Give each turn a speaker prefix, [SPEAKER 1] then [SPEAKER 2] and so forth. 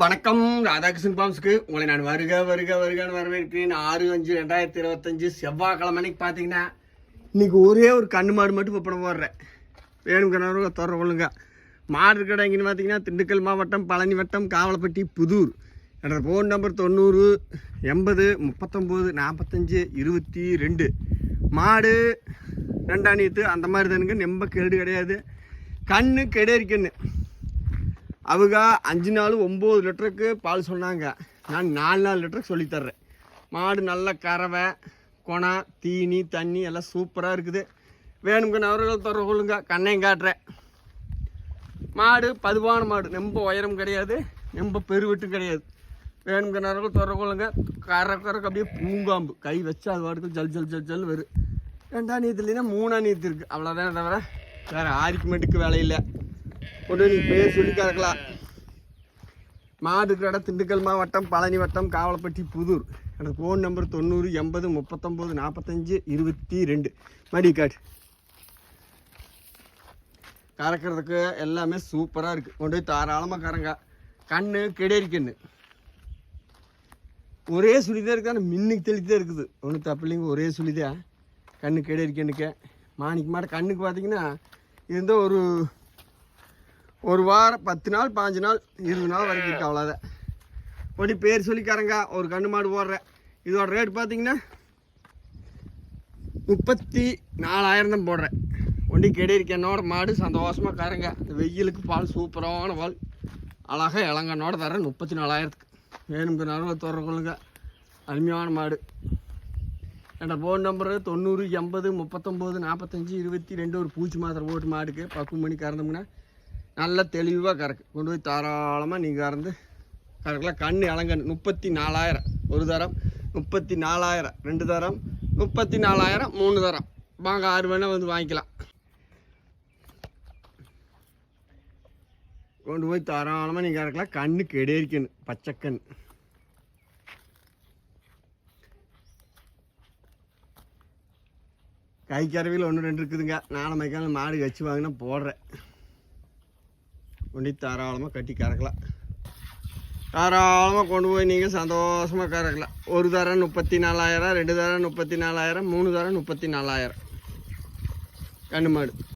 [SPEAKER 1] வணக்கம் ராதாகிருஷ்ணன் பாம்ஸுக்கு. உங்களை நான் வருக வருக வருகன்னு வரவேற்கிறேன். ஆறு அஞ்சு ரெண்டாயிரத்தி இருபத்தஞ்சு செவ்வாய்க்கிழமை அன்னைக்கு பார்த்தீங்கன்னா இன்னைக்கு ஒரே ஒரு கண்ணு மாடு மட்டும் இப்போ போடுறேன். வேணுங்கிறவங்க தொடர கொள்ளுங்க. மாடு கடை எங்கேன்னு பார்த்தீங்கன்னா திண்டுக்கல் மாவட்டம் பழனி வட்டம் காவலப்பட்டி புதூர். என்னோடய ஃபோன் நம்பர் தொண்ணூறு எண்பது முப்பத்தொம்போது நாற்பத்தஞ்சு இருபத்தி ரெண்டு. மாடு ரெண்டாணியத்து அந்த மாதிரி தானுங்க. நெம்ப கேடு கிடையாது. கண்ணு கெடேரிக்கண்ணு அவங்க அஞ்சு நாள் ஒம்பது லிட்டருக்கு பால் சொன்னாங்க. நான் நாலு நாலு லிட்டருக்கு சொல்லித்தர்றேன். மாடு நல்ல கறவை கொணா தீனி தண்ணி எல்லாம் சூப்பராக இருக்குது. வேணுங்க அவர்கள் தொடர சொல்லுங்க கண்ணையும் காட்டுறேன். மாடு பதுவான மாடு. ரொம்ப உயரம் கிடையாது. ரொம்ப பெருவெட்டும் கிடையாது. வேணுங்க நேரம் தொடர கொள்ளுங்க. கரை கறக்கு அப்படியே பூங்காம்பு. கை வச்சா அது வாடகை ஜல் ஜல் ஜல் ஜல் வரும். ரெண்டாம் நீத்து இல்லைன்னா மூணாம் நீத்து இருக்குது அவ்வளோதான் தவிர வேறு ஆரிக்குமெண்ட்டுக்கு வேலை இல்லை. கொண்டு நீ பேர் சொல்லி கறக்கலாம். மாடு கடை திண்டுக்கல் மாவட்டம் பழனி வட்டம் காவலப்பட்டி புதூர். எனக்கு ஃபோன் நம்பர் தொண்ணூறு எண்பது முப்பத்தொம்போது நாற்பத்தஞ்சு இருபத்தி ரெண்டு. மடி கறக்கிறதுக்கு எல்லாமே சூப்பராக இருக்குது கொண்டு போய் தாராளமாக கறங்க. கண்ணு கெடேரி கண்ணு. ஒரே சுழிதான் இருக்குது? ஆனால் மின்னுக்கு தெளித்தான் இருக்குது. ஒன்றும் தப்பு இல்லைங்க ஒரே சுழிதான் கண்ணு கெடேரி கண்ணுக்கு. மாணிக்கு மாட கண்ணுக்கு பார்த்தீங்கன்னா இருந்தால் ஒரு ஒரு வாரம் பத்து நாள் பாஞ்சு நாள் இருபது நாள் வரைக்கும் இருக்கு அவ்வளோதான் ஒடி பேர் சொல்லிக்காரங்க ஒரு கண்ணு மாடு போடுறேன் இதோட ரேட் பார்த்தீங்கன்னா முப்பத்தி நாலாயிரம் தான் போடுறேன். ஒண்டி கெடியிருக்க என்னோட மாடு சந்தோஷமாக கறங்க. இந்த வெயிலுக்கு பால் சூப்பரான பால். அழகாக இளங்கண்ணோட தரேன் முப்பத்தி நாலாயிரத்துக்கு வேணுங்கிற நேரம் கொள்ளுங்க அருமையான மாடு. என்னோடய ஃபோன் நம்பரு தொண்ணூறு எண்பது முப்பத்தொம்போது நாற்பத்தஞ்சு இருபத்தி ரெண்டு ஒரு பூச்சி மாத்திரை போட்டு மாடுக்கு பக்கு மணி கறந்தோம்னா நல்ல தெளிவாக கறக்கு. கொண்டு போய் தாராளமாக நீங்கள் கறந்து கறக்கலாம். கண் இளங்கன்று முப்பத்தி நாலாயிரம் ஒரு தரம் முப்பத்தி நாலாயிரம் ரெண்டு தரம் முப்பத்தி நாலாயிரம் மூணு தரம். வாங்க ஆறு வேணால் வந்து வாங்கிக்கலாம். கொண்டு போய் தாராளமாக நீங்கள் கறக்கலாம். கண்ணு கெடேரிக்கணும் பச்சைக்கண் கை கறவையில் ஒன்று ரெண்டு இருக்குதுங்க. நாளை மைக்கால மாடு வச்சு வாங்கினா போடுறேன். கொண்டு தாராளமாக கட்டி கறக்கலாம். தாராளமாக கொண்டு போய் நீங்கள் சந்தோஷமாக கறக்கலாம். ஒரு தரம் முப்பத்தி நாலாயிரம் ரெண்டு தரம் முப்பத்தி நாலாயிரம் மூணு தரம் முப்பத்தி நாலாயிரம். கண்ணு மாடு.